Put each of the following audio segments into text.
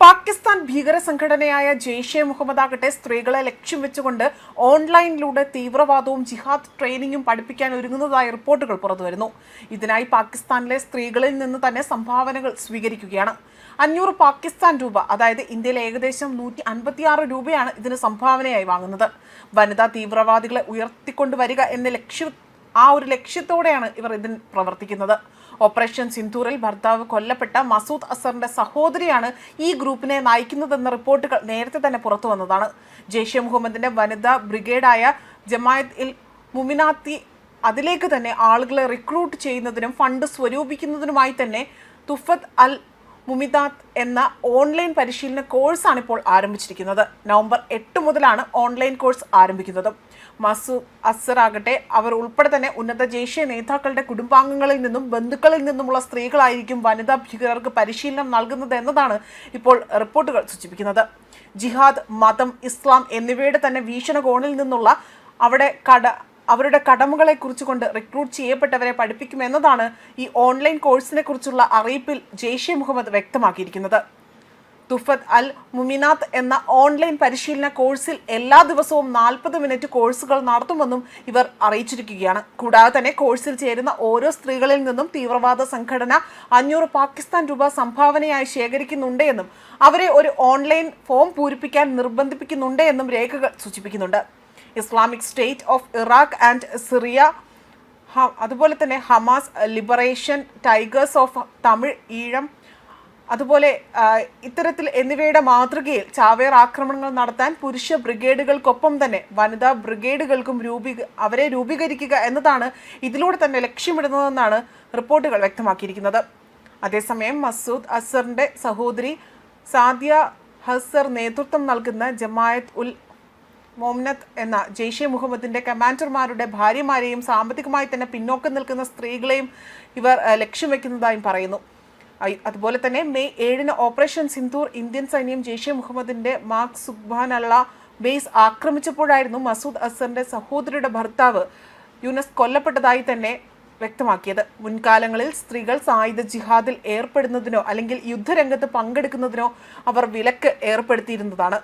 പാകിസ്ഥാൻ ഭീകര സംഘടനയായ ജെയ്ഷെ മുഹമ്മദ് ആകട്ടെ സ്ത്രീകളെ ലക്ഷ്യം വെച്ചുകൊണ്ട് ഓൺലൈനിലൂടെ തീവ്രവാദവും ജിഹാദ് ട്രെയിനിങ്ങും പഠിപ്പിക്കാൻ ഒരുങ്ങുന്നതായി റിപ്പോർട്ടുകൾ പുറത്തുവരുന്നു. ഇതിനായി പാകിസ്ഥാനിലെ സ്ത്രീകളിൽ നിന്ന് തന്നെ സംഭാവനകൾ സ്വീകരിക്കുകയാണ്. അഞ്ഞൂറ് പാകിസ്ഥാൻ രൂപ അതായത് ഇന്ത്യയിലെ ഏകദേശം നൂറ്റി അൻപത്തിയാറ് രൂപയാണ് ഇതിന് സംഭാവനയായി വാങ്ങുന്നത്. വനിതാ തീവ്രവാദികളെ ഉയർത്തിക്കൊണ്ടുവരിക എന്ന ലക്ഷ്യം ആ ഒരു ലക്ഷ്യത്തോടെയാണ് ഇവർ ഇതിന് പ്രവർത്തിക്കുന്നത്. ഓപ്പറേഷൻ സിന്ധൂറിൽ ഭർത്താവ് കൊല്ലപ്പെട്ട മസൂദ് അസറിന്റെ സഹോദരിയാണ് ഈ ഗ്രൂപ്പിനെ നയിക്കുന്നതെന്ന റിപ്പോർട്ടുകൾ നേരത്തെ തന്നെ പുറത്തു വന്നതാണ്. ജെയ്ഷെ മുഹമ്മദിന്റെ വനിതാ ബ്രിഗേഡായ ജമായത്ത് ഇൽ മുമിനാത്തി അതിലേക്ക് തന്നെ ആളുകളെ റിക്രൂട്ട് ചെയ്യുന്നതിനും ഫണ്ട് സ്വരൂപിക്കുന്നതിനുമായി തന്നെ തുഫത് അൽ മുമിതാത്ത് എന്ന ഓൺലൈൻ പരിശീലന കോഴ്സാണ് ഇപ്പോൾ ആരംഭിച്ചിരിക്കുന്നത്. നവംബർ എട്ട് മുതലാണ് ഓൺലൈൻ കോഴ്സ് ആരംഭിക്കുന്നത്. മസൂദ് അസർ ആകട്ടെ അവർ ഉൾപ്പെടെ തന്നെ ഉന്നത ദേശീയ നേതാക്കളുടെ കുടുംബാംഗങ്ങളിൽ നിന്നും ബന്ധുക്കളിൽ നിന്നുമുള്ള സ്ത്രീകളായിരിക്കും വനിതാ ഭീകരർക്ക് പരിശീലനം നൽകുന്നത് എന്നതാണ് ഇപ്പോൾ റിപ്പോർട്ടുകൾ സൂചിപ്പിക്കുന്നത്. ജിഹാദ് മതം ഇസ്ലാം എന്നിവയുടെ തന്നെ വീക്ഷണകോണിൽ നിന്നുള്ള അവിടെ കട അവരുടെ കടമകളെ കുറിച്ചുകൊണ്ട് റിക്രൂട്ട് ചെയ്യപ്പെട്ടവരെ പഠിപ്പിക്കുമെന്നതാണ് ഈ ഓൺലൈൻ കോഴ്സിനെ കുറിച്ചുള്ള അറിയിപ്പിൽ ജെയ്ഷെ മുഹമ്മദ് വ്യക്തമാക്കിയിരിക്കുന്നത്. തുഫത്ത് അൽ മുമിനാത്ത് എന്ന ഓൺലൈൻ പരിശീലന കോഴ്സിൽ എല്ലാ ദിവസവും നാൽപ്പത് മിനിറ്റ് കോഴ്സുകൾ നടത്തുമെന്നും ഇവർ അറിയിച്ചിരിക്കുകയാണ്. കൂടാതെ തന്നെ കോഴ്സിൽ ചേരുന്ന ഓരോ സ്ത്രീകളിൽ നിന്നും തീവ്രവാദ സംഘടന അഞ്ഞൂറ് പാകിസ്ഥാൻ രൂപ സംഭാവനയായി ശേഖരിക്കുന്നുണ്ട് എന്നും അവരെ ഒരു ഓൺലൈൻ ഫോം പൂരിപ്പിക്കാൻ നിർബന്ധിപ്പിക്കുന്നുണ്ട് എന്നും രേഖകൾ സൂചിപ്പിക്കുന്നുണ്ട്. Islamic state of Iraq and Syria അതുപോലെ തന്നെ Hamas liberation tigers of Tamil Eelam അതുപോലെ ഇത്തരത്തിൽ എന്നിവയുടെ മാതൃകയിൽ ചാവേർ ആക്രമണങ്ങൾ നടത്താൻ പുരുഷ ബ്രിഗേഡുകൾക്കൊപ്പം തന്നെ വനിതാ ബ്രിഗേഡുകൾക്കും രൂപീ അവരെ രൂപീകരിക്കുക എന്നതാണ് ഇതിലൂടെ തന്നെ ലക്ഷ്യമിടുന്നതെന്നാണ് റിപ്പോർട്ടുകൾ വ്യക്തമാക്കിയിരിക്കുന്നത്. അതേസമയം മസൂദ് അസറിന്റെ സഹോദരി സാദിയ ഹസർ നേതൃത്വം നൽകുന്ന ജമായത്ത് ഉൽ മോംനത്ത് എന്ന ജെയ്ഷെ മുഹമ്മദിന്റെ കമാൻഡർമാരുടെ ഭാര്യമാരെയും സാമ്പത്തികമായി തന്നെ പിന്നോക്കം നിൽക്കുന്ന സ്ത്രീകളെയും ഇവർ ലക്ഷ്യം വെക്കുന്നതായും പറയുന്നു. അതുപോലെ തന്നെ മെയ് ഏഴിന് ഓപ്പറേഷൻ സിന്ധൂർ ഇന്ത്യൻ സൈന്യം ജെയ്ഷെ മുഹമ്മദിന്റെ മാക് അള്ള ബേസ് ആക്രമിച്ചപ്പോഴായിരുന്നു മസൂദ് അസറിന്റെ സഹോദരിയുടെ ഭർത്താവ് യുനസ് കൊല്ലപ്പെട്ടതായി തന്നെ വ്യക്തമാക്കിയത്. മുൻകാലങ്ങളിൽ സ്ത്രീകൾ സായുധ ജിഹാദിൽ ഏർപ്പെടുന്നതിനോ അല്ലെങ്കിൽ യുദ്ധരംഗത്ത് പങ്കെടുക്കുന്നതിനോ അവർ വിലക്ക് ഏർപ്പെടുത്തിയിരുന്നതാണ്.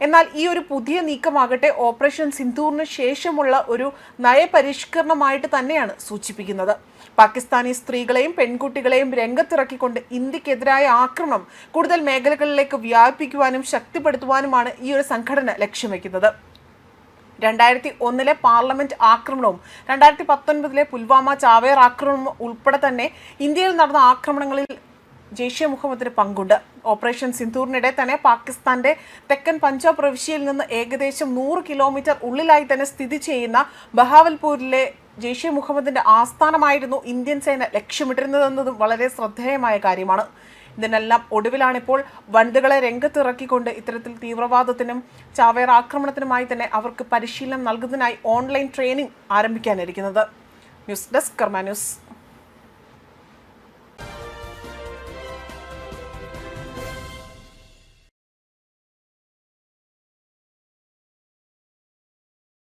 എന്നാൽ ഈ ഒരു പുതിയ നീക്കമാകട്ടെ ഓപ്പറേഷൻ സിന്ധൂറിന് ശേഷമുള്ള ഒരു നയപരിഷ്കരണമായിട്ട് തന്നെയാണ് സൂചിപ്പിക്കുന്നത്. പാകിസ്ഥാനി സ്ത്രീകളെയും പെൺകുട്ടികളെയും രംഗത്തിറക്കിക്കൊണ്ട് ഇന്ത്യക്കെതിരായ ആക്രമണം കൂടുതൽ മേഖലകളിലേക്ക് വ്യാപിപ്പിക്കുവാനും ശക്തിപ്പെടുത്തുവാനുമാണ് ഈ ഒരു സംഘടന ലക്ഷ്യം വെക്കുന്നത് രണ്ടായിരത്തി ഒന്നിലെ പാർലമെന്റ് ആക്രമണവും രണ്ടായിരത്തി പത്തൊൻപതിലെ പുൽവാമ ചാവേർ ആക്രമണം ഉൾപ്പെടെ തന്നെ ഇന്ത്യയിൽ നടന്ന ആക്രമണങ്ങളിൽ ജെയ്ഷെ മുഹമ്മദിന് പങ്കുണ്ട്. ഓപ്പറേഷൻ സിന്ധൂറിനിടെ തന്നെ പാകിസ്ഥാന്റെ തെക്കൻ പഞ്ചാബ് പ്രവിശ്യയിൽ നിന്ന് ഏകദേശം നൂറ് കിലോമീറ്റർ ഉള്ളിലായി തന്നെ സ്ഥിതി ചെയ്യുന്ന ബഹാവൽപൂരിലെ ജെയ്ഷെ മുഹമ്മദിന്റെ ആസ്ഥാനമായിരുന്നു ഇന്ത്യൻ സേന ലക്ഷ്യമിട്ടിരുന്നതെന്നതും വളരെ ശ്രദ്ധേയമായ കാര്യമാണ്. ഇതിനെല്ലാം ഒടുവിലാണിപ്പോൾ വനിതകളെ രംഗത്തിറക്കിക്കൊണ്ട് ഇത്തരത്തിൽ തീവ്രവാദത്തിനും ചാവേർ ആക്രമണത്തിനുമായി തന്നെ അവർക്ക് പരിശീലനം നൽകുന്നതിനായി online training ആരംഭിക്കാനിരിക്കുന്നത്. News desk Karma news.